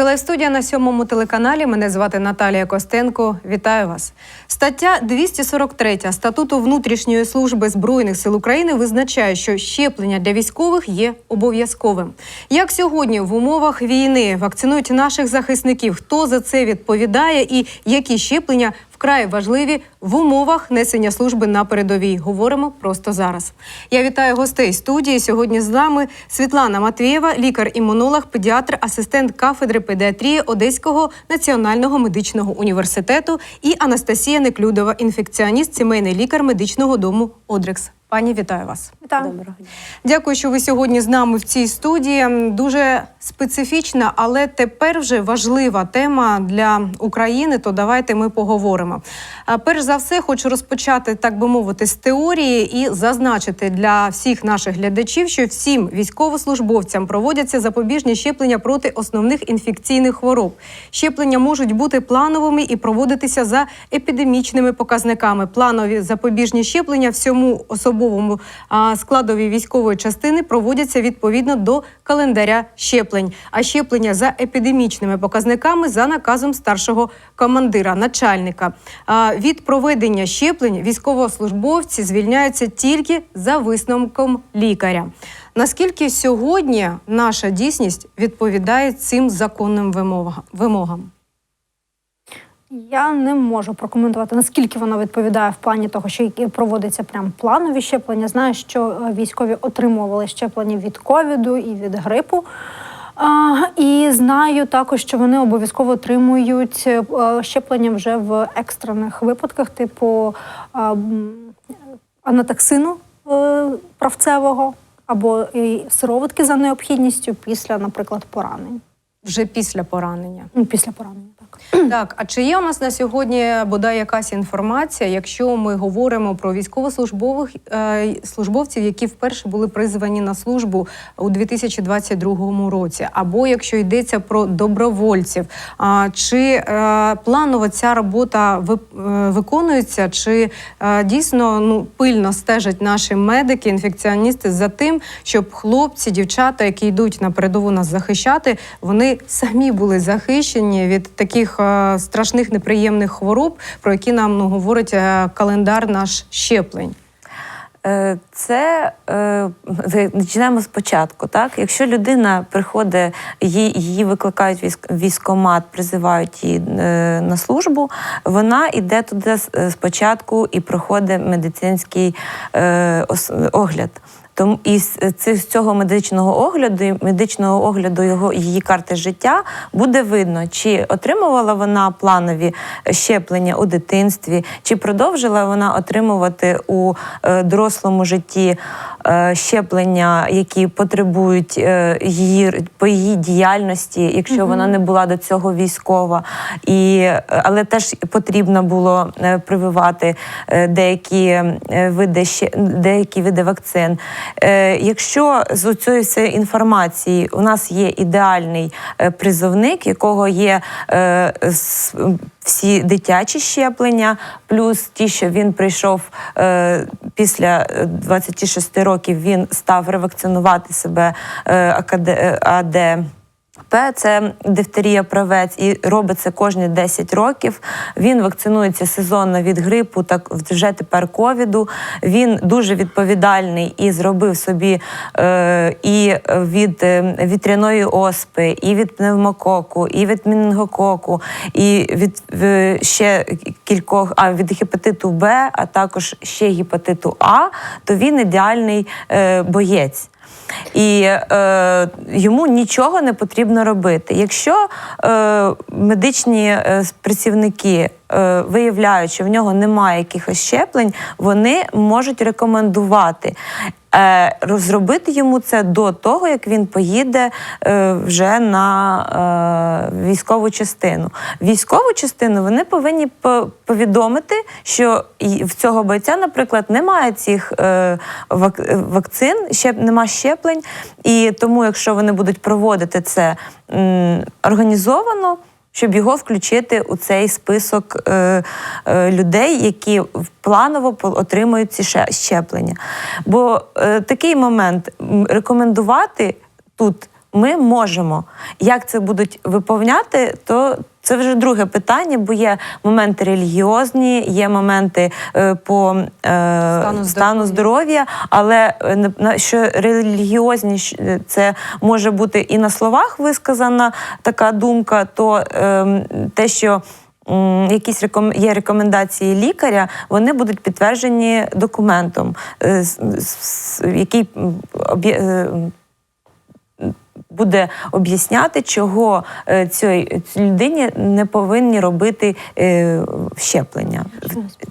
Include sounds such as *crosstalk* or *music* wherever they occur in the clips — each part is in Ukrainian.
Це лайв-студія на сьомому телеканалі. Мене звати Наталія Костенко. Вітаю вас. Стаття 243 статуту внутрішньої служби збройних сил України визначає, що щеплення для військових є обов'язковим. Як сьогодні в умовах війни вакцинують наших захисників? Хто за це відповідає і які щеплення вкрай важливі в умовах несення служби на передовій? Говоримо просто зараз. Я вітаю гостей студії. Сьогодні з нами Світлана Матвієва, лікар-імунолог, педіатр, асистент кафедри педіатрії Одеського національного медичного університету і Анастасія Неклюдова, інфекціоніст, сімейний лікар медичного дому Одрекс. Пані, вітаю вас. Вітаю. Доброго дня. Дякую, що ви сьогодні з нами в цій студії. Дуже специфічна, але тепер вже важлива тема для України. То давайте ми поговоримо. Перш за все, хочу розпочати, так би мовити, з теорії і зазначити для всіх наших глядачів, що всім військовослужбовцям проводяться запобіжні щеплення проти основних інфекційних хвороб. Щеплення можуть бути плановими і проводитися за епідемічними показниками. Планові запобіжні щеплення всьому особовому складові військової частини проводяться відповідно до календаря щеплень. А щеплення за епідемічними показниками за наказом старшого командира, начальника. Від проведення щеплень військовослужбовці звільняються тільки за висновком лікаря. Наскільки сьогодні наша дійсність відповідає цим законним вимогам? Я не можу прокоментувати, наскільки воно відповідає в плані того, що які проводяться прям планові щеплення. Знаю, що е, військові отримували щеплення від ковіду і від грипу. А, і знаю також, що вони обов'язково отримують е, щеплення вже в екстрених випадках, типу а, анатоксину е, правцевого або сироватки за необхідністю після, наприклад, поранень. Вже після поранення. Ну, після поранення, так. Так, а чи є у нас на сьогодні бодай якась інформація, якщо ми говоримо про військовослужбових е, службовців, які вперше були призвані на службу у 2022 році, або якщо йдеться про добровольців, а чи е, планово ця робота ви- е, виконується, чи е, дійсно ну пильно стежать наші медики, інфекціоністи за тим, щоб хлопці, дівчата, які йдуть на передову нас захищати, вони самі були захищені від таких е, страшних неприємних хвороб, про які нам ну, говорить е, календар наш щеплень. Е, Це починаємо спочатку. Так, якщо людина приходить, її, викликають військ, військомат, призивають її на службу, вона йде туди спочатку і проходить медицинський огляд. Тому із цих- з цього медичного огляду, і медичного огляду його її карти життя буде видно, чи отримувала вона планові щеплення у дитинстві, чи продовжила вона отримувати у е, дорослому житті е, щеплення, які потребують е, її по її діяльності, якщо вона не була до цього військова, і е, але теж потрібно було е, прививати е, деякі е, види ще деякі види вакцин. Е, Якщо з цієї всієї інформації у нас є ідеальний е, призовник, якого є е, всі дитячі щеплення, плюс ті, що він прийшов після е, 26 років, він став ревакцинувати себе АД. П це дифтерія правець і робить це кожні 10 років. Він вакцинується сезонно від грипу, так вже тепер ковіду. Він дуже відповідальний і зробив собі е, і від е, вітряної оспи, і від пневмококу, і від мінгококу, і від е, ще кількох, а від гепатиту Б, а також ще гепатиту А, то він ідеальний е, боєць. І е, йому нічого не потрібно робити. Якщо е, медичні е, працівники е, виявляють, що в нього немає якихось щеплень, вони можуть рекомендувати. Е, розробити йому це до того, як він поїде е, вже на е, військову частину. Військову частину вони повинні повідомити, що в цього бойця, наприклад, немає цих вак- вакцин, ще нема щеплень. І тому, якщо вони будуть проводити це організовано, щоб його включити у цей список е, е, людей, які планово отримують ці щеплення. Бо е, такий момент рекомендувати тут ми можемо. Як це будуть виповняти, то це вже друге питання, бо є моменти релігіозні, є моменти е, по е, Стану стану, здоров'я. але е, на- що релігіозні е, це може бути і на словах висказана така думка, то ем, те, що якісь реком... є рекомендації лікаря, вони будуть підтверджені документом, е, який е, буде об'ясняти, чого е, цій, людині не повинні робити е, щеплення.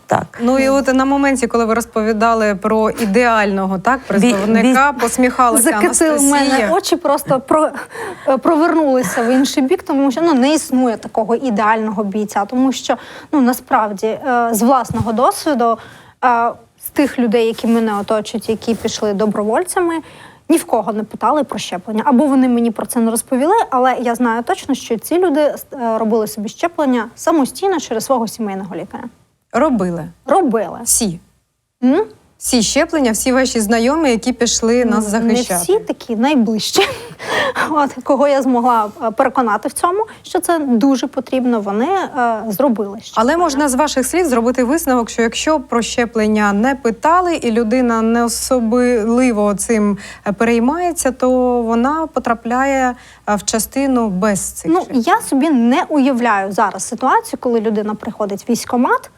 Так. Ну і от на моменті, коли ви розповідали про ідеального так представника, посміхалася Закатили в мене очі, просто про, е, провернулися в інший бік, тому що ну не існує такого ідеального бійця, тому що ну насправді з власного досвіду з тих людей, які мене оточують, які пішли добровольцями. Ні в кого не питали про щеплення, або вони мені про це не розповіли. Але я знаю точно, що ці люди е, робили собі щеплення самостійно через свого сімейного лікаря. Робили Робили. всі. М? Всі щеплення, всі ваші знайомі, які пішли нас захищати. Не всі такі найближчі. *laughs* От кого я змогла е, переконати в цьому, що це дуже потрібно. Вони е, зробили щеплення. Але можна з ваших слів зробити висновок, що якщо про щеплення не питали, і людина не особливо цим е, переймається, то вона потрапляє е, в частину без цих Ну я собі не уявляю зараз ситуацію, коли людина приходить в військкомат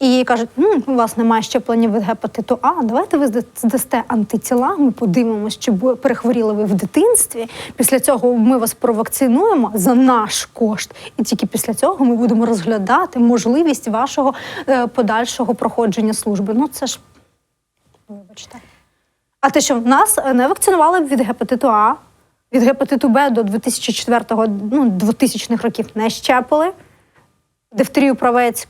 і кажуть, «М, у вас немає щеплення від гепатиту А. Давайте ви здасте антитіла. Ми подивимося, чи перехворіли ви в дитинстві. Після цього ми вас провакцинуємо за наш кошт, і тільки після цього ми будемо розглядати можливість вашого е, подальшого проходження служби. Ну це ж вибачте. А те, що в нас е, не вакцинували від гепатиту А, від гепатиту Б до 2004 ну, 2000-х років не щепили. Дифтерію правець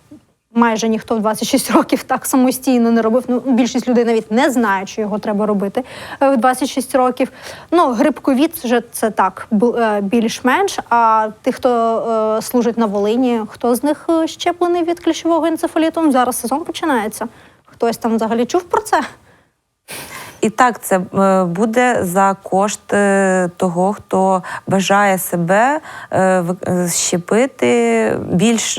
майже ніхто в 26 років так самостійно не робив. Ну, більшість людей навіть не знає, що його треба робити е, в 26 років. Ну, гриб-ковід вже це так е, більш-менш. А тих, хто е, служить на Волині, хто з них е, щеплений від кліщового енцефаліту? Зараз сезон починається. Хтось там взагалі чув про це? І так, це е, буде за кошт е, того, хто бажає себе е, щепити більш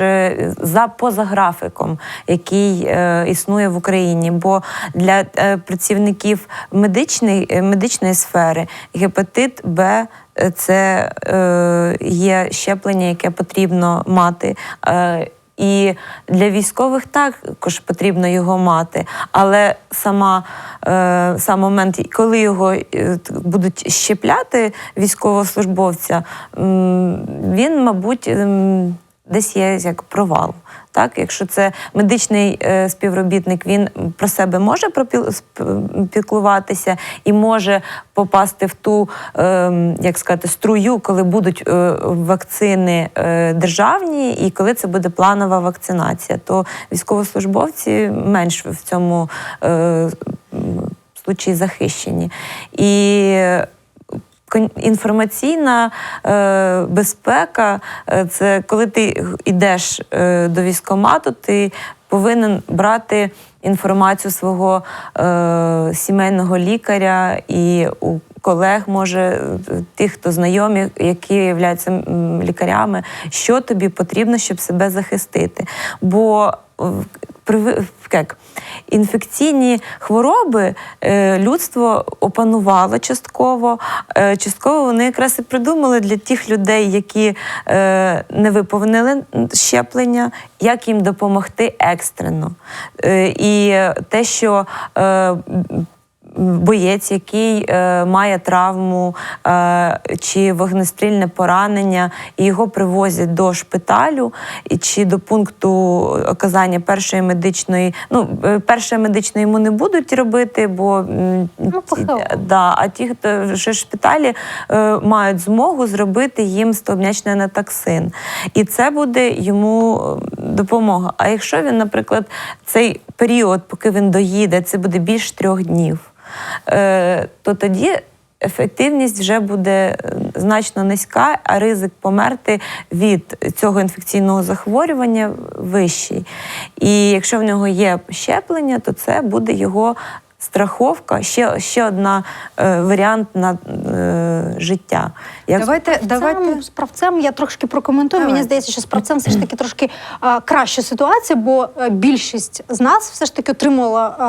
за поза графіком, який існує в Україні. Бо для працівників медичної, медичної сфери гепатит Б. Це е, є щеплення, яке потрібно мати. Е, і для військових також потрібно його мати. Але сама, е, сам момент, коли його е, будуть щепляти військовослужбовця, він, мабуть, ем, десь є як провал. Так, якщо це медичний е, співробітник, він про себе може піклуватися і може попасти в ту, е, як сказати, струю, коли будуть е, вакцини е, державні, і коли це буде планова вакцинація, то військовослужбовці менш в цьому е, случаї захищені. І інформаційна е, безпека е, це коли ти йдеш е, до військкомату, ти повинен брати інформацію свого е, сімейного лікаря і у колег, може, тих, хто знайомі, які являються лікарями, що тобі потрібно, щоб себе захистити. Бо як, інфекційні хвороби е, людство опанувало частково. Е, частково вони якраз і придумали для тих людей, які е, не виповнили щеплення, як їм допомогти екстрено. І те, що боєць, який е, має травму е, чи вогнестрільне поранення, і його привозять до шпиталю, чи до пункту оказання першої медичної, ну е, першої медичної йому не будуть робити, бо Ну, да, а ті, хто вже в шпиталі е, мають змогу зробити їм стовбнячний анатоксин. І це буде йому допомога. А якщо він, наприклад, цей період, поки він доїде, це буде більш трьох днів, то тоді. Ефективність вже буде е, значно низька, а ризик померти від цього інфекційного захворювання вищий. І якщо в нього є щеплення, то це буде його страховка, ще, ще одна е, варіант на е, життя. Як Давайте, давайте. Давайте з правцем я трошки прокоментую. Давай. Мені здається, що з правцем все ж таки трошки а, краща ситуація, бо е, більшість з нас все ж таки отримала а,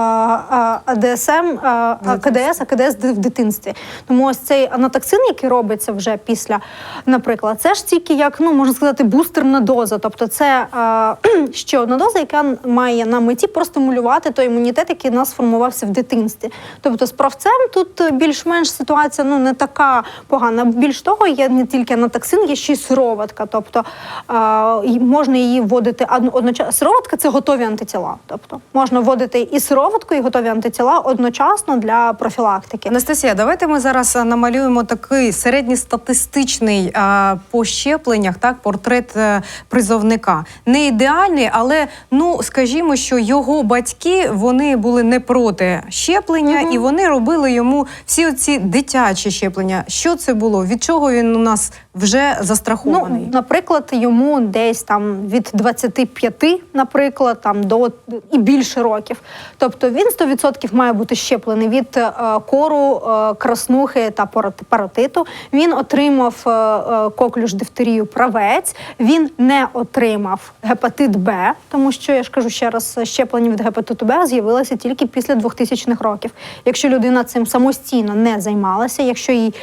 а, АДСМ, а, а, КДС, а КДС в дитинстві. Тому ось цей анатоксин, який робиться вже після, наприклад, це ж тільки як ну можна сказати, бустерна доза. Тобто, це а, *clears throat* ще одна доза, яка має на меті простимулювати той імунітет, який у нас сформувався в дитинстві. Тобто, з правцем тут е, більш-менш ситуація ну не така погана. Більш того, є не тільки анатоксин, є ще й сироватка. Тобто можна її вводити одночасно. Сироватка це готові антитіла. Тобто можна вводити і сироватку, і готові антитіла одночасно для профілактики. Анастасія, давайте ми зараз намалюємо такий середньостатистичний а, по щепленнях, так, портрет е, призовника. Не ідеальний, але ну скажімо, що його батьки вони були не проти щеплення, і вони робили йому всі ці дитячі щеплення. Що це було? Від чого він у нас вже застрахований? Ну, наприклад, йому десь там від 25, наприклад, там до і більше років. Тобто він 100% має бути щеплений від е, кору, е, краснухи та парот- паротиту. Він отримав е, коклюш дифтерію правець. Він не отримав гепатит Б, тому що я ж кажу ще раз, щеплення від гепатиту Б з'явилося тільки після 2000-х років. Якщо людина цим самостійно не займалася, якщо їй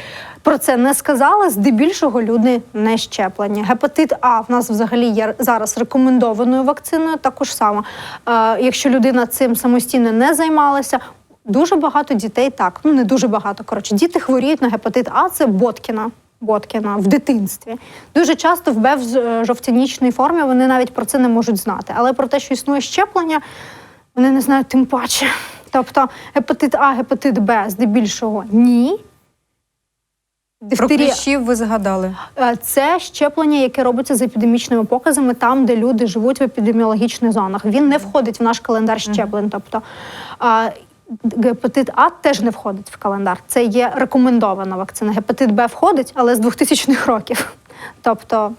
про це не сказали, здебільшого люди не щеплені. Гепатит А в нас взагалі є зараз рекомендованою вакциною. Також само, е, якщо людина цим самостійно не займалася. Дуже багато дітей так, ну не дуже багато. Коротше, діти хворіють на гепатит А, це Боткіна. Боткіна в дитинстві. Дуже часто в Б в е, жовтянічній формі вони навіть про це не можуть знати. Але про те, що існує щеплення, вони не знають тим паче. Тобто гепатит А, гепатит Б здебільшого ні. Про кліщів ви згадали. Е, це щеплення, яке робиться з епідемічними показами там, де люди живуть в епідеміологічних зонах. Він не входить в наш календар щеплень. Тобто гепатит А теж не входить в календар. Це є рекомендована вакцина. Гепатит Б входить, але з 2000-х років. Тобто.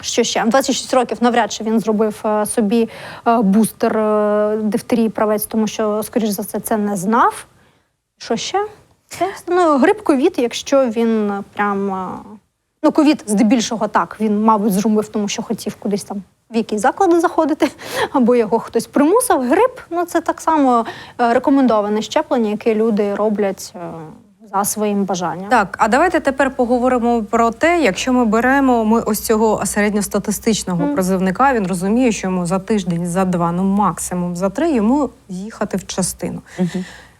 Що ще? 26 років навряд чи він зробив е, собі е, бустер е, дифтерії правець, тому що, скоріш за все, це не знав. Що ще? Ну, грип ковід, якщо він прям. Ну, ковід здебільшого так. Він, мабуть, зробив, тому що хотів кудись там в якісь заклади заходити, *laughs* або його хтось примусив. Грип ну це так само рекомендоване щеплення, яке люди роблять за своїм бажанням. Так, а давайте тепер поговоримо про те, якщо ми беремо ми ось цього середньостатистичного mm. призивника, він розуміє, що йому за тиждень, за два, ну максимум за три йому їхати в частину.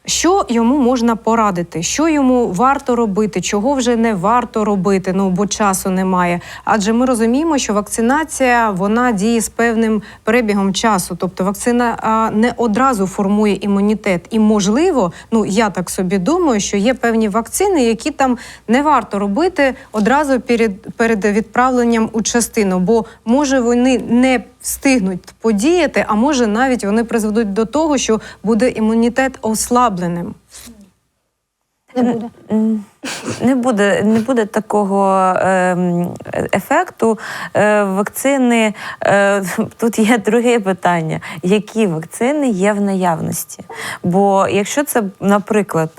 Що йому можна порадити? Що йому варто робити? Чого вже не варто робити? Ну бо часу немає. Адже ми розуміємо, що вакцинація вона діє з певним перебігом часу. Тобто вакцина а, не одразу формує імунітет. І можливо, ну я так собі думаю, що є певні вакцини, які там не варто робити одразу перед, перед відправленням у частину, бо може вони не встигнуть подіяти, а може навіть вони призведуть до того, що буде імунітет ослабленим. Не буде. Не буде, не буде такого ем, ефекту. Е, вакцини е, тут є друге питання: які вакцини є в наявності? Бо якщо це, наприклад,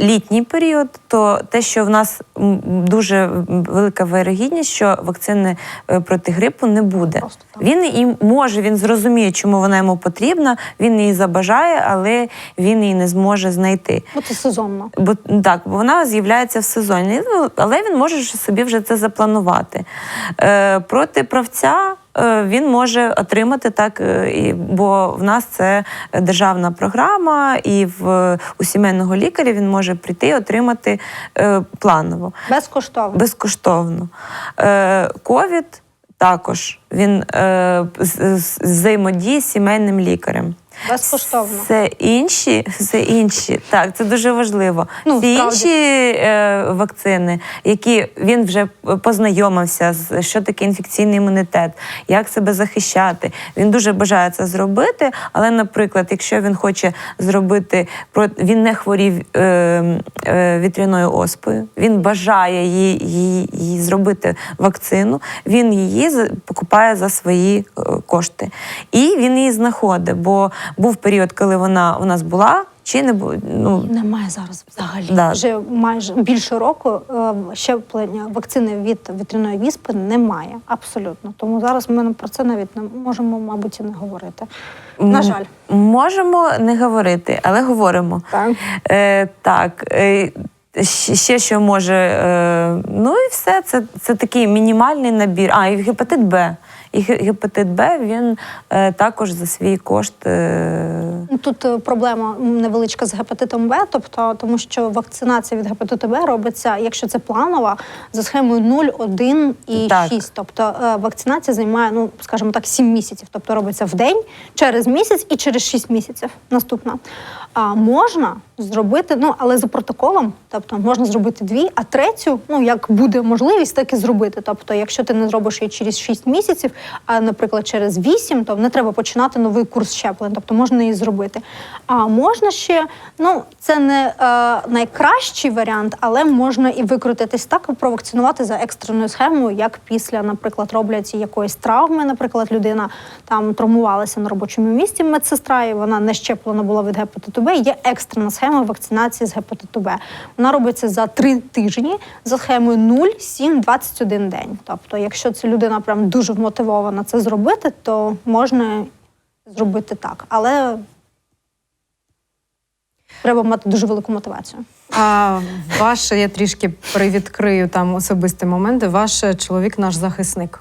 літній період, то те, що в нас дуже велика вирогідність, що вакцини е, проти грипу не буде. Він і може, він зрозуміє, чому вона йому потрібна, він її забажає, але він її не зможе знайти. Бо це сезонно. Бо так, бо вона з'являється в сезоні, Ну, але він може собі вже це запланувати. Е, проти правця він може отримати так, е, бо в нас це державна програма, і в у сімейного лікаря він може прийти і отримати е, планово Безкоштовно. безкоштовно. Е, Ковід також він е, взаємодіє з сімейним лікарем. Безкоштовно. Це інші, це інші. Так, це дуже важливо. Ну, справді. інші е, вакцини, які він вже познайомився з що таке інфекційний імунітет, як себе захищати. Він дуже бажає це зробити. Але, наприклад, якщо він хоче зробити він не хворів е, е, вітряною оспою, він бажає її, її, її зробити вакцину, він її покупає за свої е, кошти. І він її знаходить, бо був період, коли вона у нас була чи не бу- ну, Немає зараз взагалі. Да. Вже майже більше року е, щеплення вакцини від вітряної віспи немає. Абсолютно. Тому зараз ми про це навіть не можемо, мабуть, і не говорити. На м- жаль. можемо не говорити, але говоримо. Так. Е, так. Е, Ще що може, е, ну і все, це, це такий мінімальний набір. А, і гепатит Б. І гепатит Б він е, також за свій кошт. Е, Ну, Тут е, проблема невеличка з гепатитом Б, тобто тому, що вакцинація від гепатиту Б робиться, якщо це планова, за схемою 0, 1 і Так. 6. Тобто вакцинація займає, ну скажімо так, 7 місяців. Тобто робиться в день, через місяць і через 6 місяців. Наступна. А можна зробити, ну але за протоколом, тобто можна зробити дві, а третю, ну як буде можливість, так і зробити. Тобто, якщо ти не зробиш її через 6 місяців, а наприклад через 8, то не треба починати новий курс щеплень, тобто можна її зробити. А можна ще, ну це не е, найкращий варіант, але можна і викрутитись так, провакцинувати за екстреною схемою, як після, наприклад, роблять якоїсь травми. Наприклад, людина там травмувалася на робочому місці медсестра, і вона не щеплена була від гепатиту Б. Є екстрена схема вакцинації з гепатиту Б. Вона робиться за три тижні за схемою 0, 7, 21 день. Тобто, якщо ця людина прям дуже вмотивована це зробити, то можна зробити так. Але треба мати дуже велику мотивацію. А ваше, я трішки привідкрию там особисті моменти. Ваш чоловік наш захисник.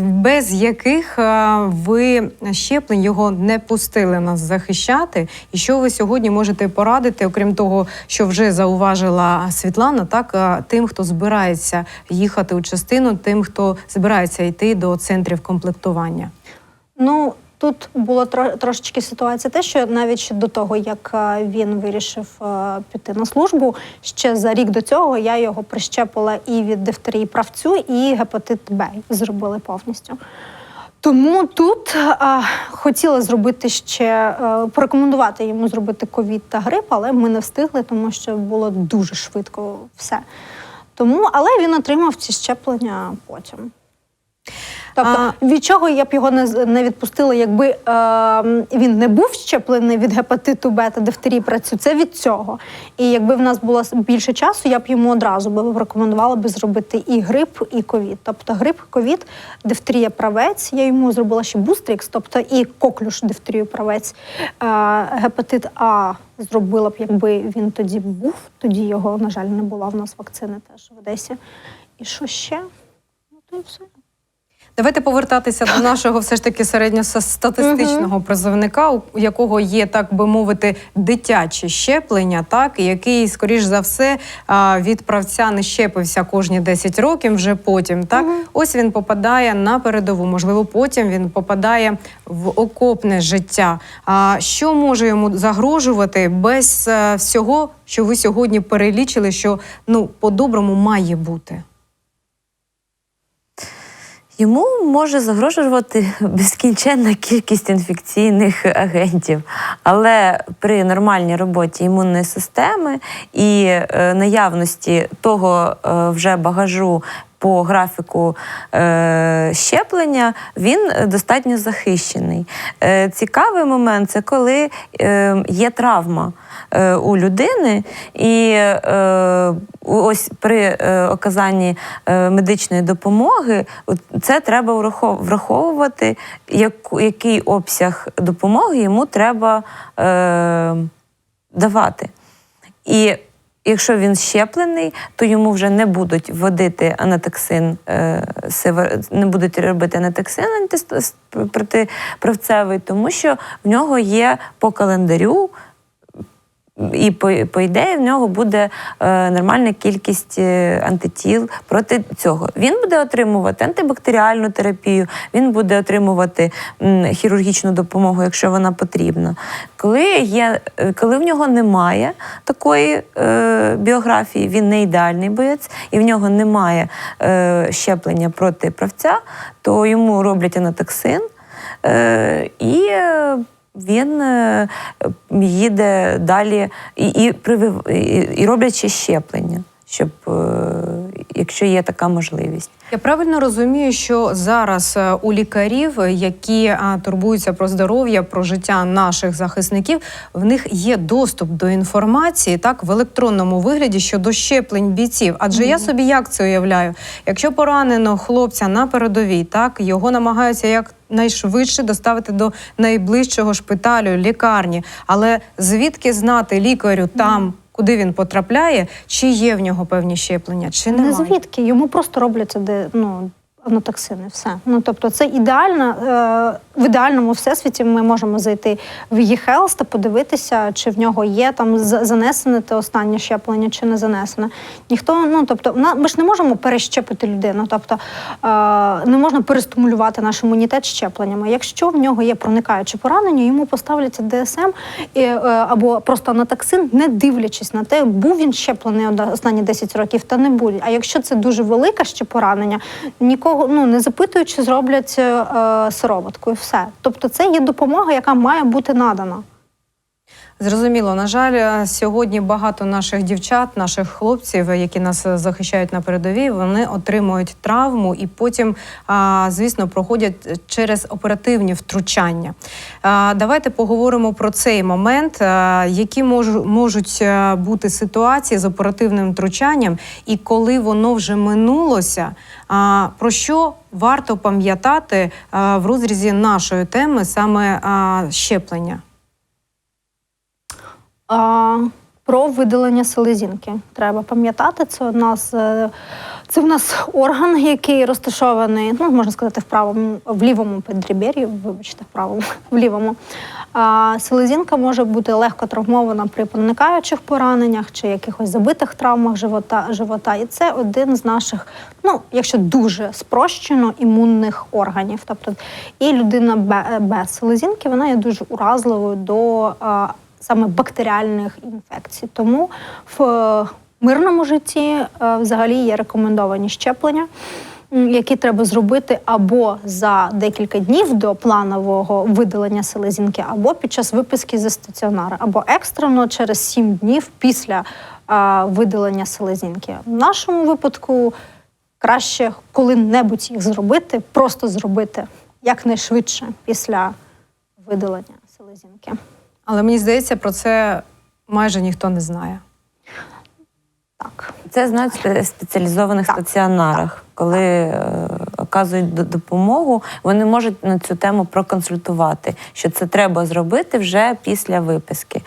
Без яких ви щеплень його не пустили нас захищати. І що ви сьогодні можете порадити, окрім того, що вже зауважила Світлана, так тим, хто збирається їхати у частину, тим, хто збирається йти до центрів комплектування. Ну тут було трошечки ситуація, те, що навіть до того, як е, він вирішив е, піти на службу, ще за рік до цього я його прищепила і від дифтерії правцю, і гепатит Б зробили повністю. Тому тут а, хотіла зробити ще е, порекомендувати йому зробити ковід та грип, але ми не встигли, тому що було дуже швидко все. Тому, але він отримав ці щеплення потім. Тобто, від чого я б його не, не відпустила, якби е, він не був щеплений від гепатиту Б та дифтерії працю, це від цього. І якби в нас було більше часу, я б йому одразу би рекомендувала би зробити і грип, і ковід. Тобто грип, ковід, дифтерія правець. Я йому зробила ще бустрікс, тобто і коклюш дифтерію правець. Е, гепатит А зробила б, якби він тоді був. Тоді його, на жаль, не було в нас вакцини теж в Одесі. І що ще? Ну, то і все. Давайте повертатися до нашого все ж таки середньостатистичного призовника, у якого є, так би мовити, дитячі щеплення, так і який, скоріш за все, від правця не щепився кожні 10 років, вже потім. Так, ось він попадає на передову. Можливо, потім він попадає в окопне життя. А що може йому загрожувати без е, всього, що ви сьогодні перелічили, що ну по-доброму має бути? Йому може загрожувати *laughs* безкінченна кількість інфекційних агентів, але при нормальній роботі імунної системи і е, наявності того е, вже багажу по графіку е, щеплення, він достатньо захищений. Е, цікавий момент це коли е, є травма е, у людини, і е, ось при е, оказанні е, медичної допомоги це треба враховувати, як, який обсяг допомоги йому треба е, давати. І якщо він щеплений, то йому вже не будуть вводити анатоксин, е, не будуть робити анатоксин антис- тому що в нього є по календарю. І по, по ідеї в нього буде е, нормальна кількість е, антитіл проти цього. Він буде отримувати антибактеріальну терапію, він буде отримувати м, хірургічну допомогу, якщо вона потрібна. Коли, є, е, коли в нього немає такої е, біографії, він не ідеальний боєць, і в нього немає е, щеплення проти правця, то йому роблять анатоксин. Е, і е, він е, їде далі і, і, і, і роблячи щеплення, щоб е, якщо є така можливість. Я правильно розумію, що зараз е, у лікарів, е, які турбуються про здоров'я, про життя наших захисників, в них є доступ до інформації так в електронному вигляді щодо щеплень бійців. Адже я собі як це уявляю, якщо поранено хлопця на передовій, так його намагаються як. Найшвидше доставити до найближчого шпиталю, лікарні. Але звідки знати лікарю там, куди він потрапляє, чи є в нього певні щеплення, чи немає? Не звідки йому просто робляться де ну. Анотоксини, все. Ну тобто, це ідеально. Е, в ідеальному всесвіті ми можемо зайти в eHealth та подивитися, чи в нього є там занесене те останнє щеплення, чи не занесене. Ніхто, ну тобто, ми ж не можемо перещепити людину. Тобто е, не можна перестимулювати наш імунітет щепленнями. Якщо в нього є проникаюче поранення, йому поставляться ДСМ е, або просто анатоксин, не дивлячись на те, був він щеплений останні 10 років, та не буде. А якщо це дуже велике ще поранення, нікого ну не запитуючи, зроблять е, сироватку все. Тобто, це є допомога, яка має бути надана. Зрозуміло, на жаль, е, сьогодні багато наших дівчат, наших хлопців, які нас захищають на передовій, вони отримують травму і потім, звісно, проходять через оперативні втручання. Давайте поговоримо про цей момент, які можу- можуть е, бути ситуації з оперативним втручанням, і коли воно вже минулося. Про що варто пам'ятати в розрізі нашої теми саме щеплення? А, про видалення селезінки треба пам'ятати. Це одна з е, це в нас орган, який розташований, ну можна сказати, в правому в лівому підріб'яр'ї, вибачте, в правому *laughs* в лівому. А, селезінка може бути легко травмована при проникаючих пораненнях чи якихось забитих травмах живота, живота. І це один з наших, ну якщо дуже спрощено, імунних органів. Тобто, і людина бе- без селезінки вона є дуже уразливою до. Саме бактеріальних інфекцій. Тому в е, мирному житті е, взагалі є рекомендовані щеплення. Які треба зробити або за декілька днів до планового видалення селезінки, або під час виписки зі стаціонара, або екстрено через 7 днів після е, видалення селезінки. В нашому випадку краще коли-небудь їх зробити, просто зробити якнайшвидше після видалення селезінки. Але мені здається, про це майже ніхто не знає. Так. Це знають в спеціалізованих Так, стаціонарах, коли е, оказують допомогу, вони можуть на цю тему проконсультувати, що це треба зробити вже після виписки.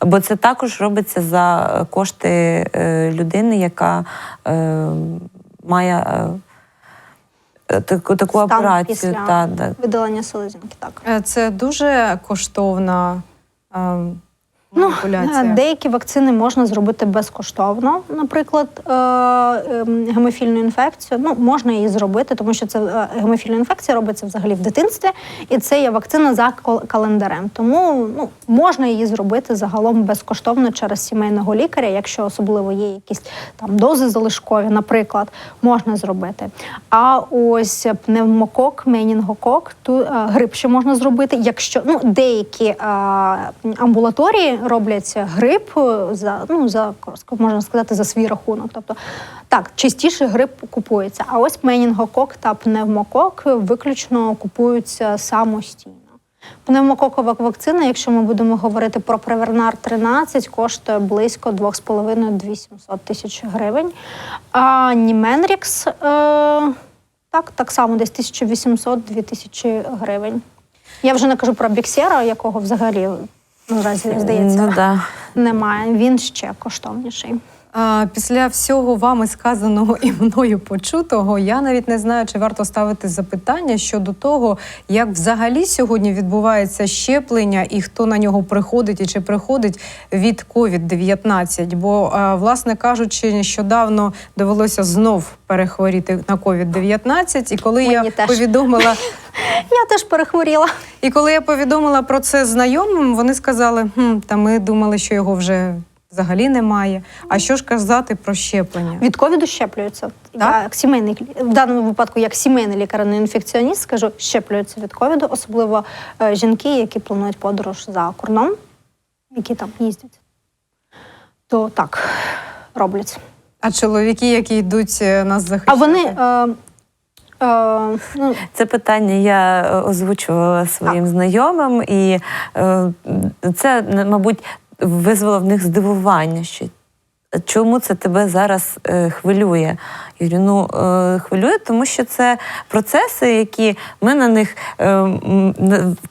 Бо це також робиться за е, кошти е, людини, яка е, має е, таку, таку Стан операцію. після Та, да. Видалення селезінки, так. Це дуже коштовна е, Ну, е, деякі вакцини можна зробити безкоштовно, наприклад, е, ем, гемофільну інфекцію. Ну, можна її зробити, тому що це е, гемофільна інфекція робиться взагалі в дитинстві, і це є вакцина за кал- календарем. Тому ну, можна її зробити загалом безкоштовно через сімейного лікаря, якщо особливо є якісь там дози залишкові, наприклад, можна зробити. А ось пневмокок, менінгокок, ту е, грип ще можна зробити, якщо ну деякі е, амбулаторії роблять грип е, за ну за можна сказати за свій рахунок. Тобто так, частіше грип купується. А ось менінгокок та пневмокок виключно купуються самостійно. Пневмококова вакцина, якщо ми будемо говорити про Превернар 13, коштує близько 2,5-2,700 тисяч гривень. А Німенрікс е, так, так само десь 1800-2000 гривень. Я вже не кажу про Біксера, якого взагалі наразі здається Ну, да. немає. Він ще коштовніший. Після всього вами сказаного і мною почутого, я навіть не знаю, чи варто ставити запитання щодо того, як взагалі сьогодні відбувається щеплення і хто на нього приходить і чи приходить від COVID-19. Бо, власне кажучи, нещодавно довелося знов перехворіти на COVID-19. І коли я теж. повідомила *laughs* Я теж перехворіла. І коли я повідомила про це знайомим, вони сказали: хм, та ми думали, що його вже взагалі немає. А що ж казати про щеплення? Від ковіду щеплюються. Я Так? як сімейний в даному випадку, як сімейний лікар-інфекціоніст, скажу, щеплюються від ковіду, особливо е, жінки, які планують подорож за кордон, які там їздять. То так роблять. А чоловіки, які йдуть е, нас А вони. Е, е, ну, Це питання я озвучувала своїм знайомим, і це, мабуть, визвало в них здивування, що чому це тебе зараз е, хвилює? Я говорю, ну е, хвилює, тому що це процеси, які ми на них е,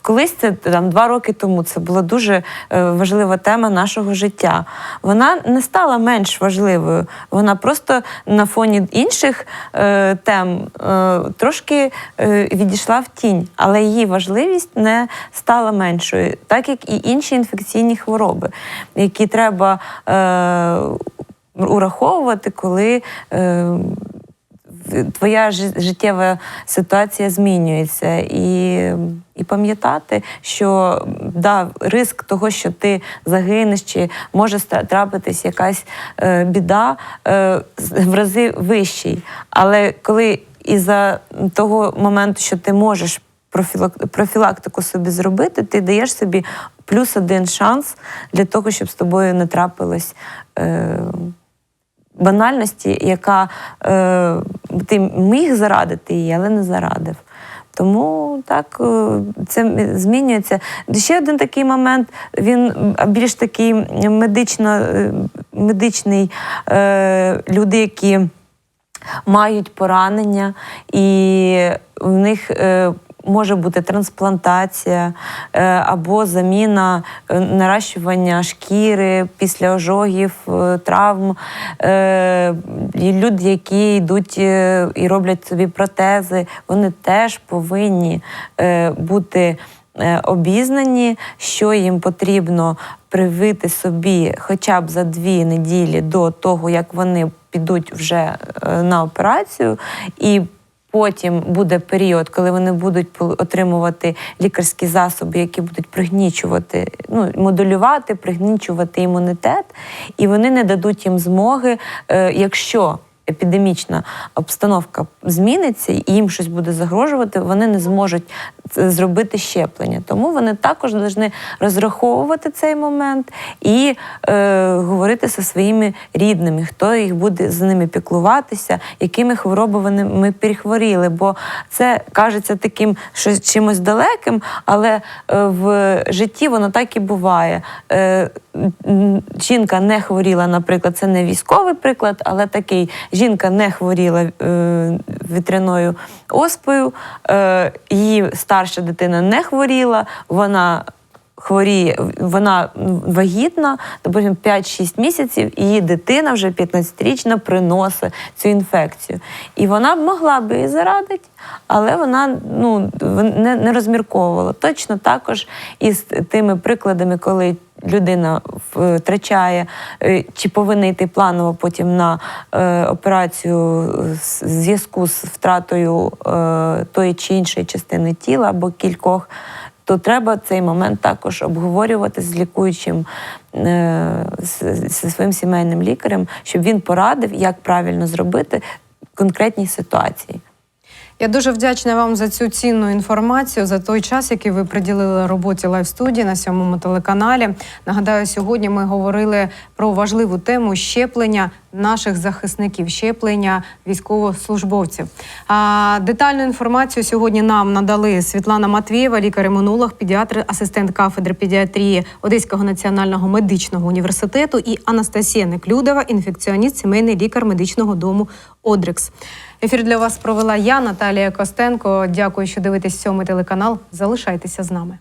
колись це там два роки тому. Це була дуже е, важлива тема нашого життя. Вона не стала менш важливою. Вона просто на фоні інших тем трошки відійшла в тінь, але її важливість не стала меншою, так як і інші інфекційні хвороби, які треба ураховувати, коли. Е, твоя життєва ситуація змінюється, і, і пам'ятати, що да, риск того, що ти загинеш, чи може трапитись якась е, біда, е, в рази вищий. Але коли із-за того моменту, що ти можеш профілактику собі зробити, ти даєш собі плюс один шанс для того, щоб з тобою не трапилось. Е, банальності, яка е, ти міг зарадити її, але не зарадив. Тому так е, це змінюється. Ще один такий момент, він більш такий медично, е, медичний е, люди, які мають поранення, і в них е, може бути трансплантація е, або заміна е, наращування шкіри після ожогів, е, травм. Люди, які йдуть і роблять собі протези, вони теж повинні бути. Обізнані, що їм потрібно привити собі хоча б за дві неділі до того, як вони підуть вже на операцію, і потім буде період, коли вони будуть отримувати лікарські засоби, які будуть пригнічувати, ну моделювати, пригнічувати імунітет, і вони не дадуть їм змоги, е, якщо епідемічна обстановка зміниться і їм щось буде загрожувати, вони не зможуть зробити щеплення. Тому вони також повинні розраховувати цей момент і е, говорити зі своїми рідними, хто їх буде з ними піклуватися, якими хворобами ми перехворіли. Бо це кажеться таким щось чимось далеким, але е, в житті воно так і буває. Е, жінка не хворіла, наприклад, це не військовий приклад, але такий жінка не хворіла е, вітряною оспою, е, її старша дитина не хворіла, вона. Хворіє, вона вагітна, допустим, 5-6 місяців, і її дитина вже 15-річна приносить цю інфекцію. І вона б могла би і зарадити, але вона ну, не, не розмірковувала. Точно також із тими прикладами, коли людина втрачає е, чи повинна йти планово потім на е, операцію в зв'язку з втратою е, тої чи іншої частини тіла або кількох. То треба цей момент також обговорювати з лікуючим е, зі своїм сімейним лікарем, щоб він порадив, як правильно зробити конкретній ситуації. Я дуже вдячна вам за цю цінну інформацію, за той час, який ви приділили роботі Лайв студії на сьомому телеканалі. Нагадаю, сьогодні ми говорили про важливу тему щеплення наших захисників, щеплення військовослужбовців. А детальну інформацію сьогодні нам надали Світлана Матвієва, лікар-імунолог, педіатр, асистент кафедри педіатрії Одеського національного медичного університету і Анастасія Неклюдова, інфекціоніст, сімейний лікар медичного дому Одрекс. Ефір для вас провела я, Наталія Костенко. Дякую, що дивитесь сьомий телеканал. Залишайтеся з нами.